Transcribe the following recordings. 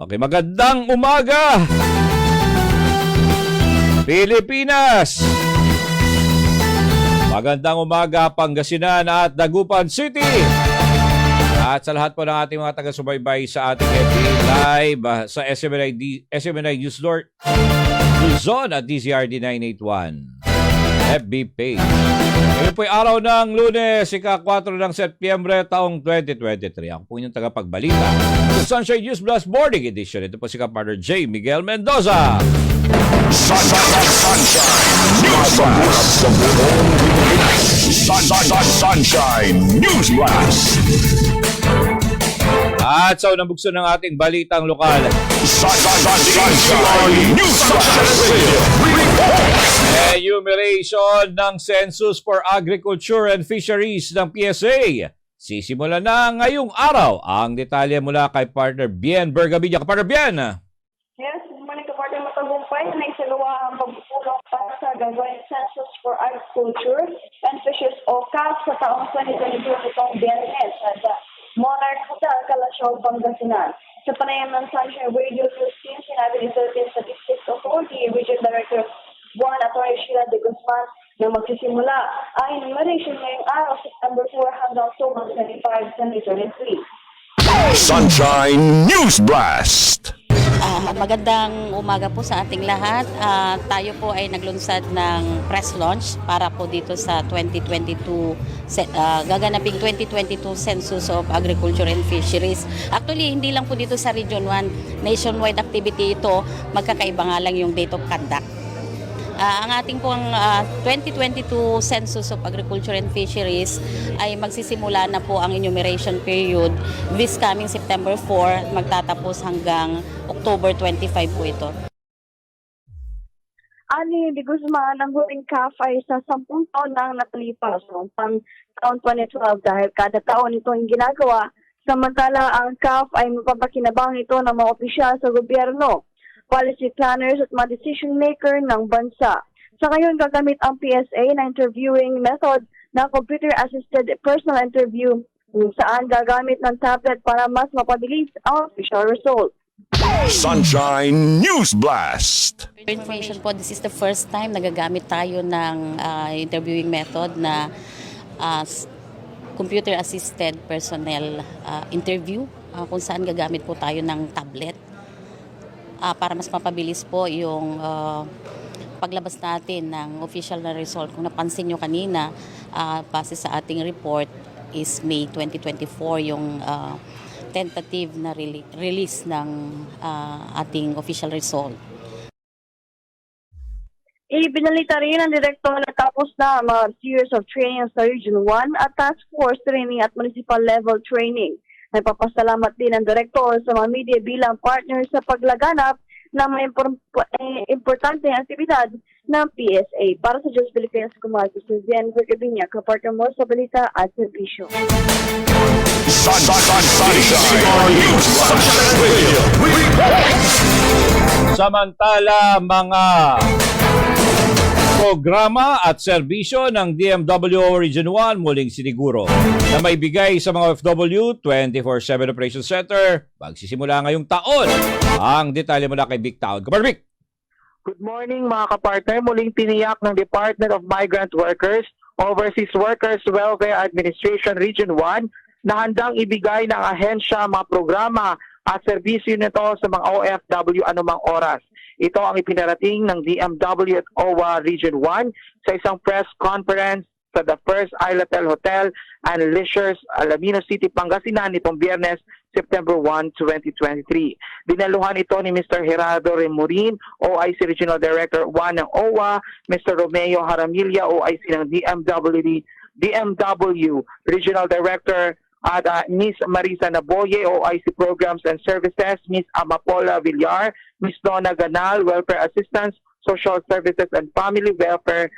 Okay, magandang umaga! Pilipinas! Magandang umaga, Pangasinan at Dagupan City! At sa lahat po ng ating mga taga-subaybay sa ating FB Live ah, sa SMNI, SMNI News Lord Luzon at DZRD 981 FB page. Ngayon po ay araw ng lunes, ika-4 ng Setyembre taong 2023. Ako po inyong tagapagbalita sa Sunshine News Plus Morning Edition. Ito po si Kapartner J. Miguel Mendoza. Sun, sun, sun, sunshine, sunshine, news blast. At sa unang bukso ng ating balitang lokal, Sun, sun, sun, sunshine, news blast. Enumeration ng Census for Agriculture and Fisheries ng PSA. Sisimula na ngayong araw ang detalye mula kay partner Bien Bergamilla. Partner Bien! Yes, good morning kapatid matagumpay na isaluwa ang pagpupulong para sa gagawin Census for Agriculture and Fishes o CAF sa taong 2022 nitong Biyernes sa Monarch Hotel, Calasiao, Pangasinan. Sa panayam ng Sunshine Radio 15, sinabi ni Philippine Statistics Authority Region Director Juan Atty. Sheila de Guzman na magsisimula ang enumeration ngayong araw September 4 hanggang October 25, 2023. Sunshine, news blast. Ah, magandang umaga po sa ating lahat. Ah, tayo po ay naglunsad ng press launch para po dito sa 2022 se- ah, gaganaping 2022 Census of Agriculture and Fisheries. Actually, hindi lang po dito sa Region 1, nationwide activity ito, magkakaiba nga lang yung date of conduct. Ah, ang ating pong ah, 2022 Census of Agriculture and Fisheries ay magsisimula na po ang enumeration period this coming September 4, magtatapos hanggang October 25 po ito. Ani de Guzman, ang huling CAF ay sa 10 taon na ang nakalipas noong taon 2012 dahil kada taon ito ang ginagawa. Samantala, ang CAF ay mapapakinabang ito ng mga opisyal sa gobyerno, policy planners at mga decision maker ng bansa. Sa ngayon, gagamit ang PSA na interviewing method na computer-assisted personal interview kung saan gagamit ng tablet para mas mapabilis ang official result. Sunshine, news blast. For information po, this is the first time nagagamit tayo ng ah, interviewing method na s- computer-assisted personnel ah, interview ah, kung saan gagamit po tayo ng tablet ah, para mas mapabilis po yung ah, paglabas natin ng official na result. Kung napansin nyo kanina, ah, base sa ating report is May 2024 yung ah, tentative na rele- release ng ah, ating official result. Ibinalita rin ng direktor na tapos na mga series of training sa Region 1 at Task Force training at municipal level training. Nagpapasalamat din ang direktor sa mga media bilang partner sa paglaganap ng mga impor- eh, importante aktibidad ng PSA. Para sa Diyos Pilipinas, kumakas si Vian Gurgabinya, kapartner mo sa balita at blast. Samantala, mga programa at serbisyo ng DMWO Region 1 muling siniguro na may bigay sa mga OFW 24-7 Operation Center magsisimula ngayong taon. Ang detalye mula kay Vic Taon. Kapar Vic! Good morning mga kapartner. Muling tiniyak ng Department of Migrant Workers, Overseas Workers Welfare Administration Region 1 na handang ibigay ng ahensya mga programa at serbisyo nito sa mga OFW anumang oras. Ito ang ipinarating ng DMW at OWA Region 1 sa isang press conference sa The First Islatel Hotel and Leisures, Alamino City, Pangasinan nitong Biyernes, September 1, 2023. Dinaluhan ito ni Mr. Gerardo Remurin, OIC Regional Director 1 ng OWA, Mr. Romeo Haramilla, OIC ng DMW, DMW Regional Director at uh, Miss Marisa Naboye, OIC Programs and Services, Miss Amapola Villar, Miss Donna Ganal, Welfare Assistance, Social Services and Family Welfare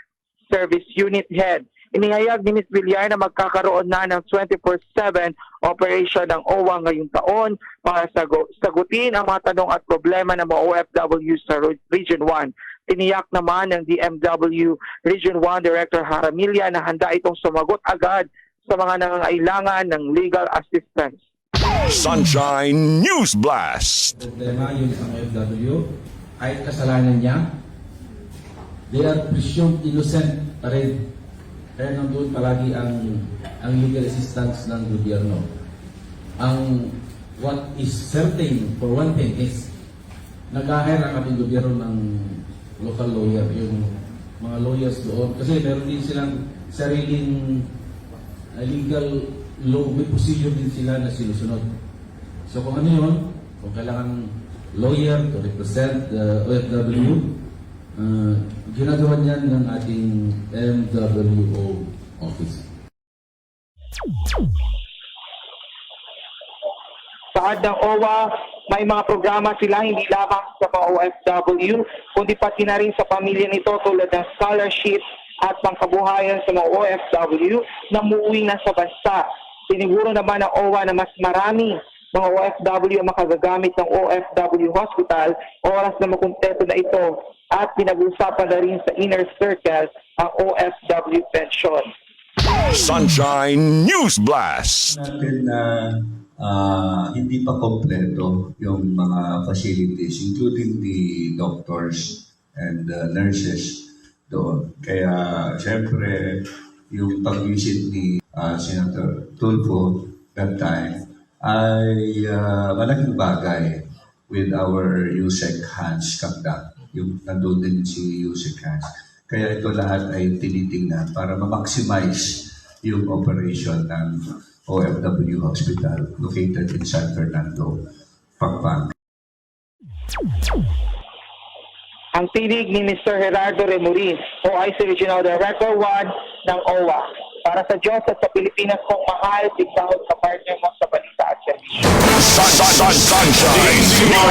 Service Unit Head. Inihayag ni Ms. Villar na magkakaroon na ng 24-7 operation ng OWA ngayong taon para sagu- sagutin ang mga tanong at problema ng mga OFW sa Region 1. Tiniyak naman ng DMW Region 1 Director Haramilla na handa itong sumagot agad sa mga nangangailangan ng legal assistance. Sunshine News Blast. problema yung isang OFW, kahit kasalanan niya, they are presumed innocent pa rin. Kaya nandun palagi ang, ang legal assistance ng gobyerno. Ang what is certain for one thing is nag-hire ang ating gobyerno ng local lawyer, yung mga lawyers doon. Kasi meron din silang sariling legal law, may procedure din sila na sinusunod. So kung ano yun, kung kailangan lawyer to represent the OFW, uh, ginagawa niyan ng ating MWO office. Sa ng OWA, may mga programa sila hindi lamang sa mga OFW, kundi pati na rin sa pamilya nito tulad ng scholarship at pangkabuhayan sa mga OFW na muuwi na sa bansa. Siniguro naman ng OWA na mas marami mga OFW ang makagagamit ng OFW Hospital oras na makontento na ito at pinag-usapan na rin sa inner circle ang OFW pension. Sunshine News Blast. natin na ah, hindi pa kompleto yung mga facilities, including the doctors and uh, nurses doon. Kaya, syempre, yung pag-visit ni ah, Senator Tulfo that time ay ah, malaking bagay with our USEC Hans Kamda. Yung nandun din si USEC Hans. Kaya ito lahat ay tinitingnan para ma-maximize yung operation ng OFW Hospital located in San Fernando, Pampanga. Ang tinig ni Mr. Gerardo Remurin, OIC Regional Director 1 ng OWA. Para sa Diyos at sa Pilipinas kong mahal, tigdahon sa partner mo sa balita at servisyo. Sun, sun.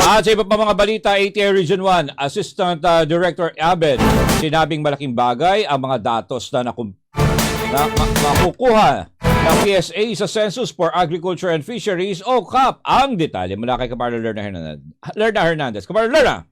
At sa iba pa mga balita, ATI Region 1, Assistant uh, Director Abed, sinabing malaking bagay ang mga datos na, nakum- na ma- makukuha ng PSA sa Census for Agriculture and Fisheries o CAP. Ang detalye mula kay Kaparlo Lerna Hernandez. Lerna Hernandez. Kaparlo Lerna!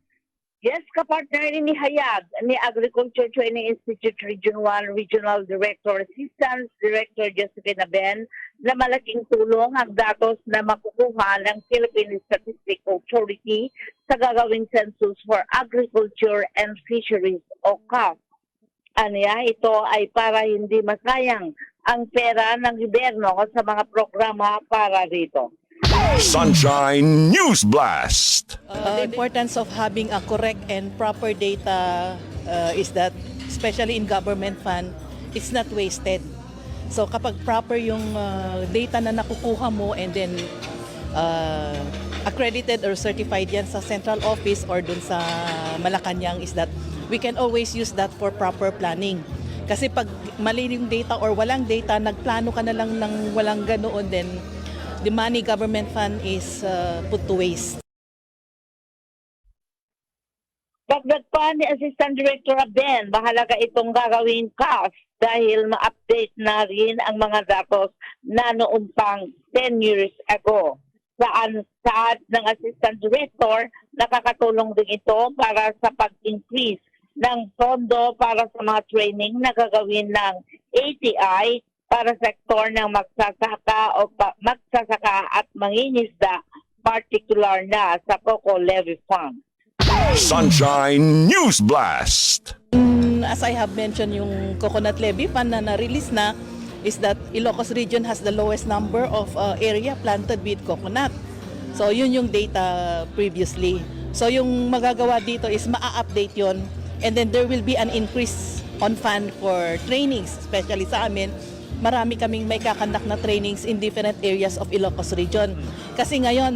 Yes, kapartner ni Hayag ni Agriculture Training Institute Region 1 Regional Director Assistant Director Josephine Ben na malaking tulong ang datos na makukuha ng Philippine Statistics Authority sa gagawing census for agriculture and fisheries o CAF. Aniya, ito ay para hindi masayang ang pera ng gobyerno sa mga programa para rito. Sunshine News Blast. Uh, the importance of having a correct and proper data uh, is that, especially in government fund, it's not wasted. So kapag proper yung uh, data na nakukuha mo and then uh, accredited or certified yan sa central office or dun sa Malacanang is that we can always use that for proper planning. Kasi pag mali yung data or walang data, nagplano ka na lang ng walang ganoon, then the money government fund is uh, put to waste. Dagdag pa ni Assistant Director Ben, mahalaga itong gagawin CAS dahil ma-update na rin ang mga datos na noong pang 10 years ago. Saan saad ng Assistant Director, nakakatulong din ito para sa pag-increase ng pondo para sa mga training na gagawin ng ATI para sa sektor ng magsasaka o pa- magsasaka at mangingisda, particular na sa Coco Levy Fund. Sunshine News Blast. As I have mentioned, yung coconut levy fund na na-release na is that Ilocos region has the lowest number of uh, area planted with coconut. So yun yung data previously. So yung magagawa dito is maa-update yon and then there will be an increase on fund for trainings, especially sa amin. Marami kaming may kakandak na trainings in different areas of Ilocos region. Kasi ngayon,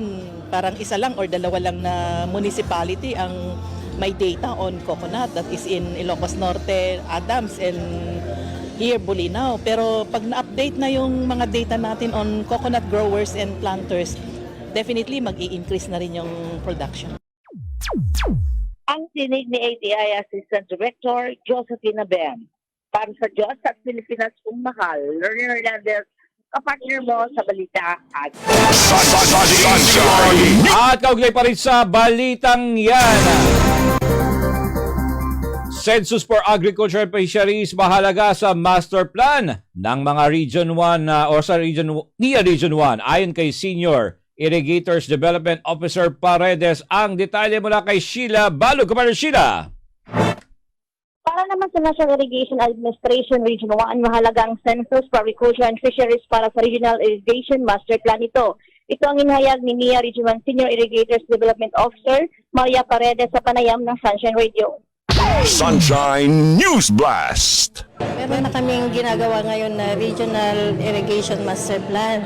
parang isa lang or dalawa lang na municipality ang may data on coconut that is in Ilocos Norte, Adams, and here Bulinaw. Pero pag na-update na yung mga data natin on coconut growers and planters, definitely mag increase na rin yung production. Ang tinig ni ATI Assistant Director, Josephine Ben. Para sa Diyos at Pilipinas kong mahal, Lerner Hernandez, kapartner mo sa balita at. At kaugnay pa rin sa balitang yan. Census for Agriculture and Fisheries mahalaga sa master plan ng mga Region 1 na o sa Region NIA Region 1 ayon kay Senior Irrigators Development Officer Paredes ang detalye mula kay Sheila Balog. Kumari Sheila. Para naman sa National Irrigation Administration Region 1, mahalagang Census for Agriculture and Fisheries para sa Regional Irrigation Master Plan ito. Ito ang inihayag ni NIA Region 1 Senior Irrigators Development Officer Maria Paredes sa panayam ng Sunshine Radio. Sunshine News Blast. Meron na kaming ginagawa ngayon na Regional Irrigation Master Plan.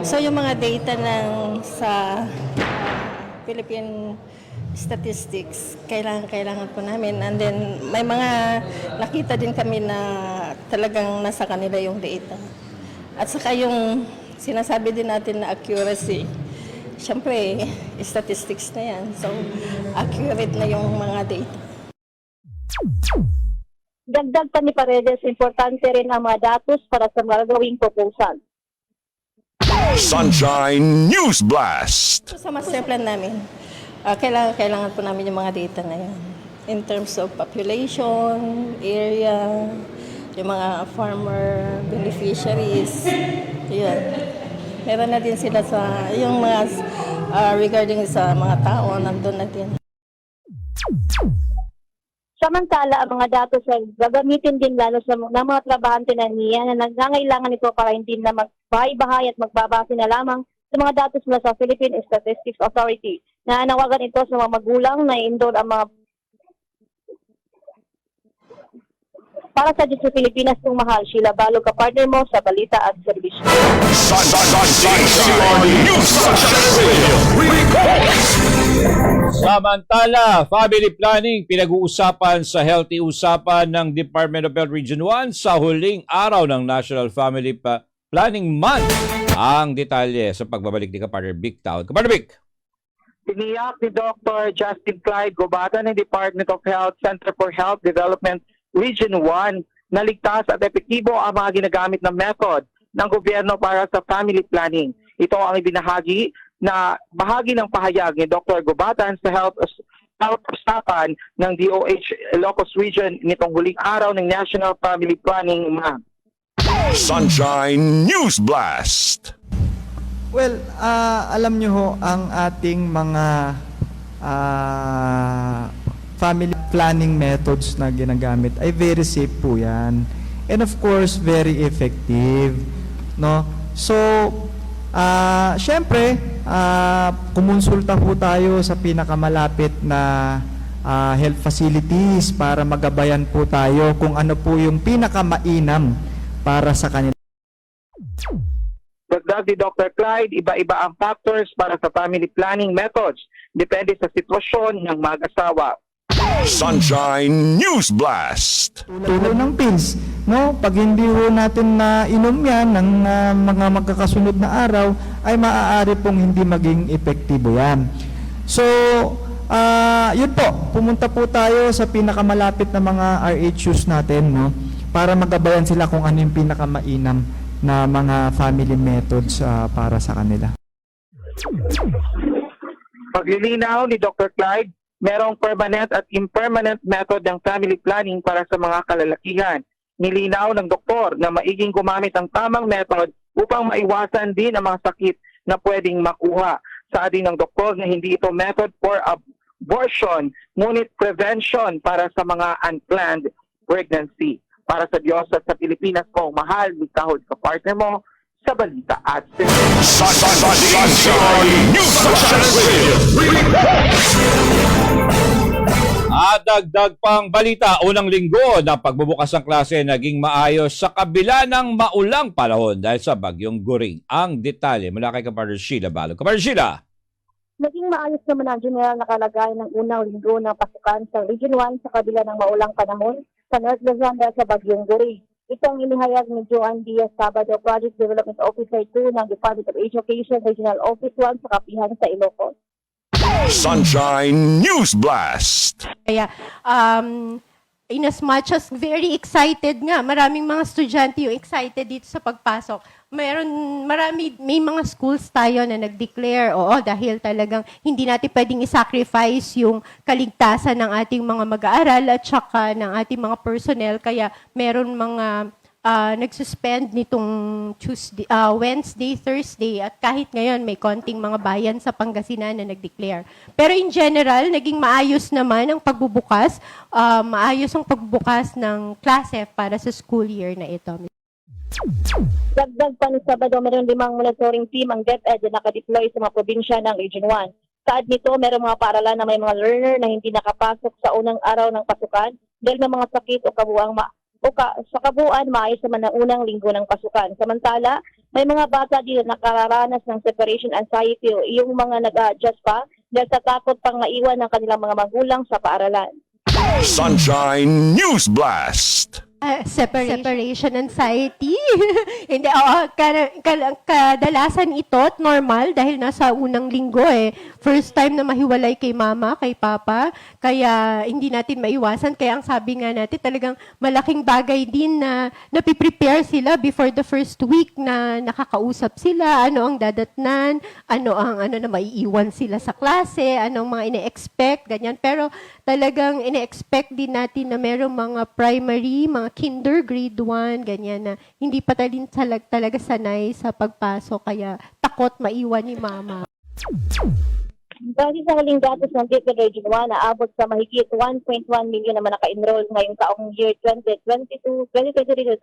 So yung mga data ng sa Philippine statistics, kailangan kailangan po namin. And then may mga nakita din kami na talagang nasa kanila yung data. At saka yung sinasabi din natin na accuracy. Siyempre, statistics na yan. So, accurate na yung mga data. Dagdag pa ni Paredes, importante rin ang mga datos para sa mga gagawing proposal. Sunshine News Blast. Sa master plan namin, ah, kailangan, kailangan po namin yung mga data na yan. In terms of population, area, yung mga farmer beneficiaries, yun. Meron na din sila sa, yung mga ah, regarding sa mga tao, nandun na din. Samantala, ang mga datos ay gagamitin din lalo sa ng mga trabahante na niya na nangangailangan ito para hindi na magbahay-bahay at magbabase na lamang sa mga datos mula sa Philippine Statistics Authority. Naanawagan ito sa mga magulang na i-enroll ang mga para sa Diyos sa Pilipinas kung mahal, Sheila Balog, kapartner mo sa balita at serbisyo. Samantala, family planning pinag-uusapan sa Healthy Usapan ng Department of Health Region 1 sa huling araw ng National Family Planning Month. Ang detalye sa pagbabalik ni Kapartner Big Town. Kapartner Big! Tiniyak ni Dr. Justin Clyde Gobata ng Department of Health Center for Health Development Region 1 na ligtas at epektibo ang mga ginagamit na method ng gobyerno para sa family planning. Ito ang ibinahagi na bahagi ng pahayag ni Dr. Gobatan sa Health Health ng DOH Ilocos Region nitong huling araw ng National Family Planning Month. Sunshine News Blast. Well, ah, alam nyo ho, ang ating mga ah, family planning methods na ginagamit ay very safe po yan. And of course, very effective. No? So, ah, syempre, ah, kumonsulta po tayo sa pinakamalapit na ah, health facilities para magabayan po tayo kung ano po yung pinakamainam para sa kanila. Dagdag ni Dr. Clyde, iba-iba ang factors para sa family planning methods. Depende sa sitwasyon ng mag-asawa. Sunshine News Blast. tulo ng pills. No? Pag hindi ho natin na inom yan ng ah, mga magkakasunod na araw, ay maaari pong hindi maging epektibo yan. So, ah yun po, pumunta po tayo sa pinakamalapit na mga RHUs natin, no? Para magabayan sila kung ano yung pinakamainam na mga family methods ah, para sa kanila. Paglilinaw ni Dr. Clyde, merong permanent at impermanent method ng family planning para sa mga kalalakihan. Nilinaw ng doktor na maiging gumamit ang tamang method upang maiwasan din ang mga sakit na pwedeng makuha. Sabi ng doktor na hindi ito method for abortion, ngunit prevention para sa mga unplanned pregnancy. Para sa Diyos at sa Pilipinas ko, mahal, mikahod ka partner mo sa balita at. At dagdag pang balita, unang linggo na pagbubukas ng klase naging maayos sa kabila ng maulang panahon dahil sa bagyong Guring. Ang detalye mula kay Kapartner Sheila Balog. Kapartner Sheila! Naging maayos naman ang general na kalagayan ng unang linggo ng pasukan sa Region 1 sa kabila ng maulang panahon sa North Luzon dahil sa Bagyong Guri. Ito ang inihayag ni Joan Diaz Sabado, Project Development Officer 2 ng Department of Education Regional Office 1 sa Kapihan sa Ilocos. Sunshine News Blast. Kaya um, in as much as very excited nga, maraming mga estudyante yung excited dito sa pagpasok. Meron, marami, may mga schools tayo na nag-declare, oo, dahil talagang hindi natin pwedeng i-sacrifice yung kaligtasan ng ating mga mag-aaral at saka ng ating mga personnel. Kaya meron mga ah, nagsuspend nitong Tuesday, ah, Wednesday, Thursday, at kahit ngayon may konting mga bayan sa Pangasinan na nag-declare. Pero in general, naging maayos naman ang pagbubukas, ah, maayos ang pagbubukas ng klase para sa school year na ito. Dagdag pa ni Sabado, meron limang monitoring team ang DepEd na nakadeploy sa mga probinsya ng Region 1. Saad nito, meron mga paaralan na may mga learner na hindi nakapasok sa unang araw ng pasukan dahil ng mga sakit o kabuang ma o ka, sa kabuuan maayos naman ang unang linggo ng pasukan. Samantala, may mga bata din na nakararanas ng separation anxiety o yung mga nag-adjust pa dahil sa takot pang maiwan ng kanilang mga magulang sa paaralan. Sunshine News Blast. Ah, separation. separation anxiety. Hindi, oo, kada- kada- kadalasan ito normal dahil nasa unang linggo eh. First time na mahiwalay kay mama, kay papa. Kaya hindi natin maiwasan. Kaya ang sabi nga natin talagang malaking bagay din na napiprepare sila before the first week na nakakausap sila. Ano ang dadatnan, ano ang ano na maiiwan sila sa klase, anong mga ine-expect, ganyan. Pero talagang ine-expect din natin na merong mga primary, mga kinder, grade 1, ganyan na hindi pa talin talag, talaga sanay sa pagpasok kaya takot maiwan ni mama. Base sa huling datos ng DepEd Region 1, naabot sa mahigit 1.1 million naman naka-enroll ngayong taong year 2022, 2023 to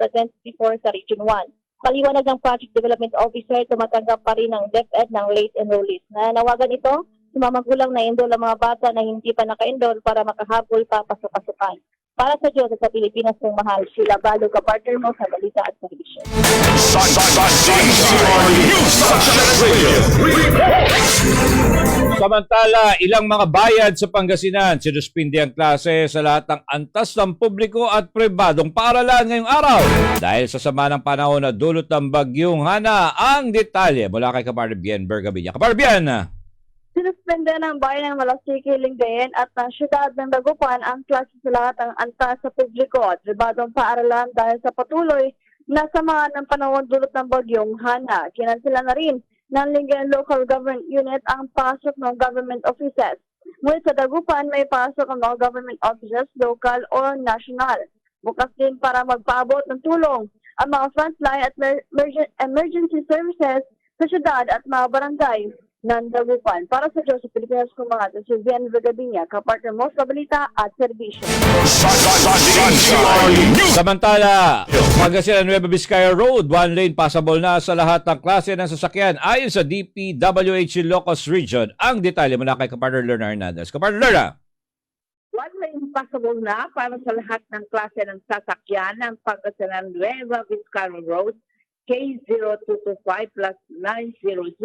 2024 sa Region 1. Paliwanag ng Project Development Officer, tumatanggap pa rin ng DepEd ng late enrollees. Nanawagan ito sa mga magulang na enroll ang mga bata na hindi pa naka-enroll para makahabol pa pasok-pasukan. Para sa Diyos sa Pilipinas ng mahal, sila balo ka partner mo sa balita at Radio. Samantala, ilang mga bayad sa Pangasinan sinuspindi ang klase sa lahat ng antas ng publiko at pribadong paaralan ngayong araw dahil sa sama ng panahon na dulot ng bagyong Hana. Ang detalye mula kay Kaparde Bien Bergabilla. Sinuspende ng bayan ng Malasiki, Lingayen at ng syudad ng Dagupan ang klase sa lahat ng antas sa publiko at pribadong paaralan dahil sa patuloy na sama ng panahon dulot ng bagyong Hana. Kinansila na rin ng Lingayen Local Government Unit ang pasok ng government offices. Ngunit sa Dagupan, may pasok ang mga government offices, local o national. Bukas din para magpaabot ng tulong ang mga frontline at mer- emergen- emergency services sa syudad at mga barangay ng Dagupan. Para sa Diyos Pilipinas Kumangat, si Vian Vergabinya, kapartner mo sa balita at serbisyo. Samantala, Pangasinan Nueva Vizcaya Road, one lane passable na sa lahat ng klase ng sasakyan ayon sa DPWH Ilocos Region. Ang detalye mula kay Kapartner Lerna Hernandez. Kapartner Lerna! One lane passable na para sa lahat ng klase ng sasakyan ng Pangasinan Nueva Vizcaya Road, K0225 plus 900,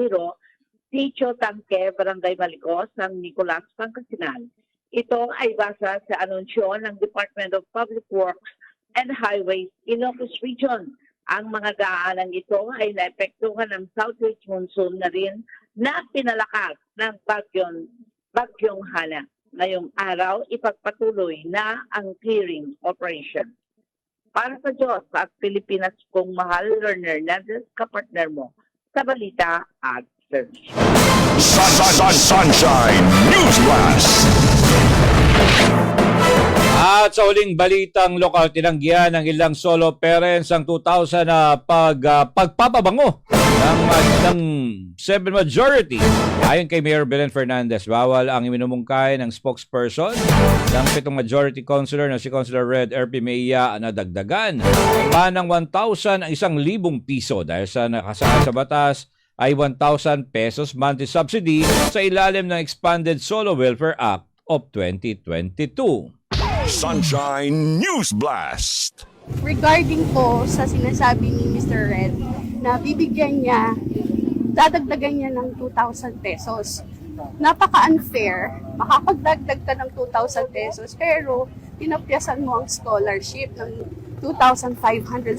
Ticho Tangke, Barangay Maligos, San Nicolas, Pangasinan. Ito ay basa sa anunsyo ng Department of Public Works and Highways Ilocos Region. Ang mga daanan ito ay naepektuhan ng southwest monsoon na rin na pinalakas ng bagyong, bagyong Hana. Ngayong araw, ipagpatuloy na ang clearing operation. Para sa Diyos at Pilipinas kung mahal learner na kapartner mo sa balita at service. Sun, sun, sun, Sunshine News Blast. At sa huling balitang lokal, tinanggihan ng ilang solo parents ang 2,000 na pag, ah, pagpapabango ng, ah, ng seven majority. Ayon kay Mayor Belen Fernandez, bawal ang iminumungkay ng spokesperson ng pitong majority councilor na si Councilor Red RP Meia na dagdagan pa ng 1,000 ang isang libong piso dahil sa nakasaad sa batas ay 1,000 pesos monthly subsidy sa ilalim ng Expanded Solo Welfare Act of 2022. Sunshine News Blast. regarding po sa sinasabi ni Mr. Red na bibigyan niya, dadagdagan niya ng 2,000 pesos. Napaka-unfair. Makapagdagdag ka ng 2,000 pesos pero pinapyasan mo ang scholarship ng 2,500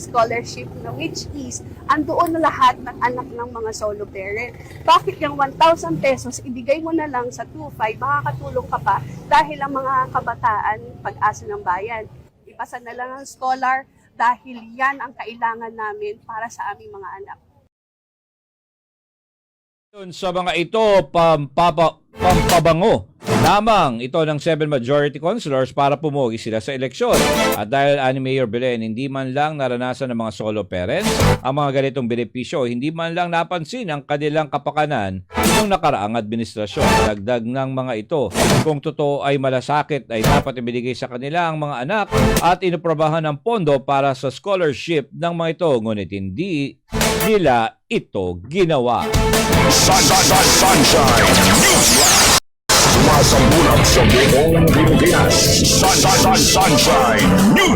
scholarship na which is andoon na lahat ng anak ng mga solo parent. Bakit yung 1,000 pesos ibigay mo na lang sa 2,500 makakatulong ka pa dahil ang mga kabataan pag-asa ng bayan. palakasan na lang ang scholar dahil yan ang kailangan namin para sa aming mga anak. Sa mga ito, pampapa, pampabango lamang ito ng 7 majority councilors para pumugi sila sa eleksyon. At dahil ani Mayor Belen, hindi man lang naranasan ng mga solo parents ang mga ganitong benepisyo, hindi man lang napansin ang kanilang kapakanan ng nakaraang administrasyon. Dagdag ng mga ito, kung totoo ay malasakit ay dapat ibigay sa kanila ang mga anak at inuprobahan ng pondo para sa scholarship ng mga ito, ngunit hindi nila ito ginawa. Sun, sun, sun, sunshine. Newsflash. Sumasambulat sa buong Pilipinas. Sun, sun, sun, sunshine. News.